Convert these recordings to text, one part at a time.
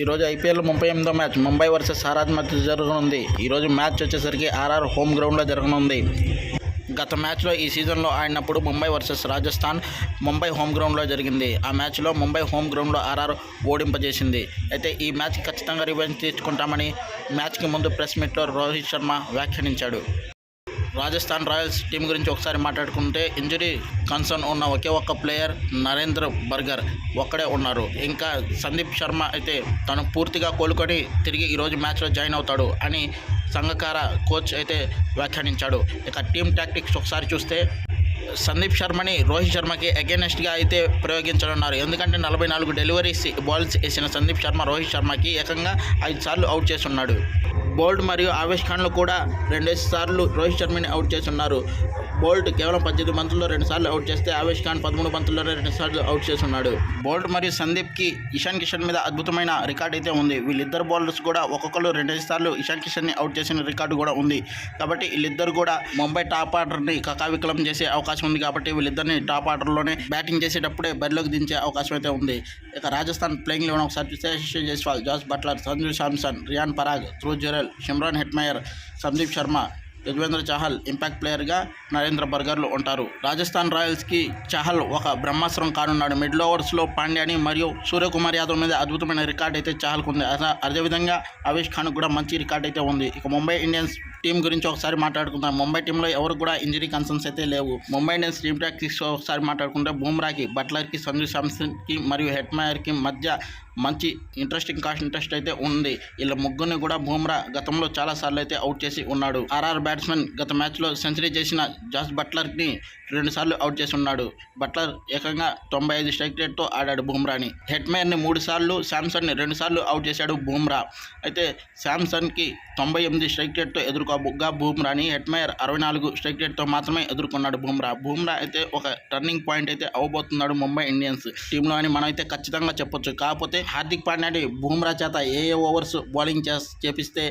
ఈరోజు ఐపీఎల్ ముప్పై ఎనిమిదో మ్యాచ్. ముంబై వర్సెస్ ఆర్ఆర్ మధ్య జరగనుంది. ఈరోజు మ్యాచ్ వచ్చేసరికి ఆర్ఆర్ హోమ్ గ్రౌండ్లో జరగనుంది. గత మ్యాచ్లో ఈ సీజన్లో ఆడినప్పుడు ముంబై వర్సెస్ రాజస్థాన్ ముంబై హోమ్ గ్రౌండ్లో జరిగింది. ఆ మ్యాచ్లో ముంబై హోమ్ గ్రౌండ్లో ఆర్ఆర్ ఓడింపజేసింది. అయితే ఈ మ్యాచ్ ఖచ్చితంగా రివెంజ్ తీసుకుంటామని మ్యాచ్కి ముందు ప్రెస్ మీట్లో రోహిత్ శర్మ వ్యాఖ్యానించాడు. రాజస్థాన్ రాయల్స్ టీం గురించి ఒకసారి మాట్లాడుకుంటే ఇంజరీ కన్సర్న్ ఉన్న ఒకే ఒక్క ప్లేయర్ నరేంద్ర బర్గర్ ఒక్కడే ఉన్నారు. ఇంకా సందీప్ శర్మ అయితే తను పూర్తిగా కోలుకొని తిరిగి ఈరోజు మ్యాచ్లో జాయిన్ అవుతాడు అని సంఘకార కోచ్ అయితే వ్యాఖ్యానించాడు. ఇక టీమ్ టాక్టిక్స్ ఒకసారి చూస్తే సందీప్ శర్మని రోహిత్ శర్మకి అగేనెస్ట్గా అయితే ప్రయోగించనున్నారు. ఎందుకంటే నలభై నాలుగు డెలివరీస్ బాల్స్ వేసిన సందీప్ శర్మ రోహిత్ శర్మకి ఏకంగా ఐదు సార్లు అవుట్ చేసి ఉన్నాడు బోల్ట్ మరియు ఆవేష్ ఖాన్లు కూడా రెండేసి సార్లు రోహిత్ శర్మని అవుట్ చేసి ఉన్నారు బోల్ట్ కేవలం పద్దెనిమిది బంతుల్లో రెండు సార్లు అవుట్ చేస్తే ఆవేష్ ఖాన్ పదమూడు బంతుల్లోనే రెండు సార్లు అవుట్ చేసి ఉన్నాడు బోల్ట్ మరియు సందీప్కి ఇషాన్ కిషన్ మీద అద్భుతమైన రికార్డ్ అయితే ఉంది. వీళ్ళిద్దరు బౌలర్స్ కూడా ఒక్కొక్కరు రెండేసి సార్లు ఇషాన్ కిషన్ని అవుట్ చేసిన రికార్డు కూడా ఉంది. కాబట్టి వీళ్ళిద్దరు కూడా ముంబై టాప్ ఆర్డర్ని కకావికలం చేసే అవకాశం ఉంది కాబట్టి వీళ్ళిద్దరిని టాప్ ఆర్డర్లోనే బ్యాటింగ్ చేసేటప్పుడే బరిలోకి దించే అవకాశం అయితే ఉంది. ఇక రాజస్థాన్ ప్లేయింగ్ లెవెన్ ఒకసారి చూస్తే Jaiswal Jos Buttler Sanju Samson Riyan Parag Dhruv Jurel Shimron Hetmyer Sandeep Sharma Yuzvendra Chahal impact ప్లేయర్గా నరేంద్ర బర్గర్లు ఉంటారు. రాజస్థాన్ రాయల్స్కి చహల్ ఒక బ్రహ్మాస్త్రం కానున్నాడు. మిడిల్ ఓవర్స్లో పాండ్యాని మరియు సూర్యకుమార్ యాదవ్ మీద అద్భుతమైన రికార్డ్ అయితే చహల్కు ఉంది అదే- అదేవిధంగా అవేష్ ఖాన్ కూడా మంచి రికార్డ్ అయితే ఉంది. ఇక ముంబై ఇండియన్స్ టీం గురించి ఒకసారి మాట్లాడుకుందాం. ముంబై టీంలో ఎవరు కూడా ఇంజరీ కన్సర్న్స్ అయితే లేవు. ముంబై ఇండియన్స్ టీమ్ టాక్టిక్స్ ఒకసారి మాట్లాడుకుంటే బూమ్రాకి బట్లర్కి సంజు శాంసన్కి మరియు హెట్మయర్కి మధ్య మంచి ఇంట్రెస్టింగ్ కాస్ట్ ఇంట్రెస్ట్ అయితే ఉంది. వీళ్ళ ముగ్గురిని కూడా బూమ్రా గతంలో చాలా సార్లు అయితే అవుట్ చేసి ఉన్నాడు. ఆర్ఆర్ బ్యాట్స్మెన్ గత మ్యాచ్లో సెంచరీ చేసిన జాస్ బట్లర్ని రెండుసార్లు అవుట్ చేసి ఉన్నాడు బట్లర్ ఏకంగా తొంభై ఐదు స్ట్రైక్ రేట్తో ఆడాడు బుమ్రాని. హెట్మేయర్ని మూడుసార్లు శాంసన్ని అవుట్ చేశాడు బూమ్రా. అయితే శాంసన్కి తొంభై ఎనిమిది స్ట్రైక్ రేట్తో ఎదుర్కోబుగ్గా బూమ్రాని హెట్మేయర్ అరవై నాలుగు స్ట్రైక్ రేట్తో మాత్రమే ఎదుర్కొన్నాడు బుమ్రా. బూమ్రా అయితే ఒక టర్నింగ్ పాయింట్ అయితే అవబోతున్నాడు ముంబై ఇండియన్స్ టీంలో అని మనం అయితే ఖచ్చితంగా చెప్పొచ్చు. కాకపోతే హార్దిక్ పాండ్యాని బూమ్రా చేత ఏ ఏ ఓవర్స్ బౌలింగ్ చేస్ చేపిస్తే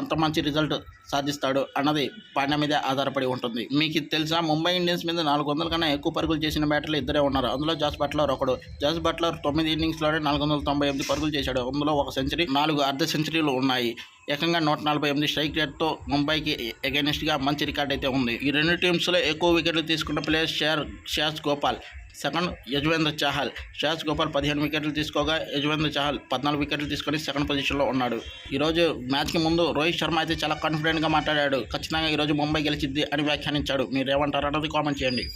ఎంత మంచి రిజల్ట్ సాధిస్తాడు అన్నది పాండ్యా మీదే ఆధారపడి ఉంటుంది. మీకు తెలుసా? ముంబై ఇండియన్స్ మీద నాలుగు వందల కన్నా ఎక్కువ పరుగులు చేసిన బ్యాటర్లు ఇద్దరే ఉన్నారు. అందులో జాస్ బట్లర్ ఒకడు. జాస్ బట్లర్ తొమ్మిది ఇన్నింగ్స్లోనే నాలుగు వందల తొంభై ఎనిమిది పరుగులు చేశాడు. అందులో ఒక సెంచరీ నాలుగు అర్ధ సెంచరీలు ఉన్నాయి. ఏకంగా నూట నలభై ఎనిమిది స్ట్రైక్ రేట్తో ముంబైకి అగెనిస్ట్గా మంచి రికార్డ్ అయితే ఉంది. ఈ రెండు టీమ్స్లో ఎక్కువ వికెట్లు తీసుకున్న ప్లేయర్ షేర్ షాస్ గోపాల్. సెకండ్ యజ్వేంద్ర చహల్. శ్రేయస్ గోపాల్ పదిహేను వికెట్లు తీసుకోగా యజ్వేంద్ర చహల్ పద్నాలుగు వికెట్లు తీసుకొని సెకండ్ పొజిషన్లో ఉన్నాడు. ఈరోజు మ్యాచ్కి ముందు రోహిత్ శర్మ అయితే చాలా కాన్ఫిడెంట్గా మాట్లాడాడు. ఖచ్చితంగా ఈరోజు ముంబై గెలిచిద్ది అని వ్యాఖ్యానించాడు. మీరు ఏమంటారు అన్నది కామెంట్ చేయండి.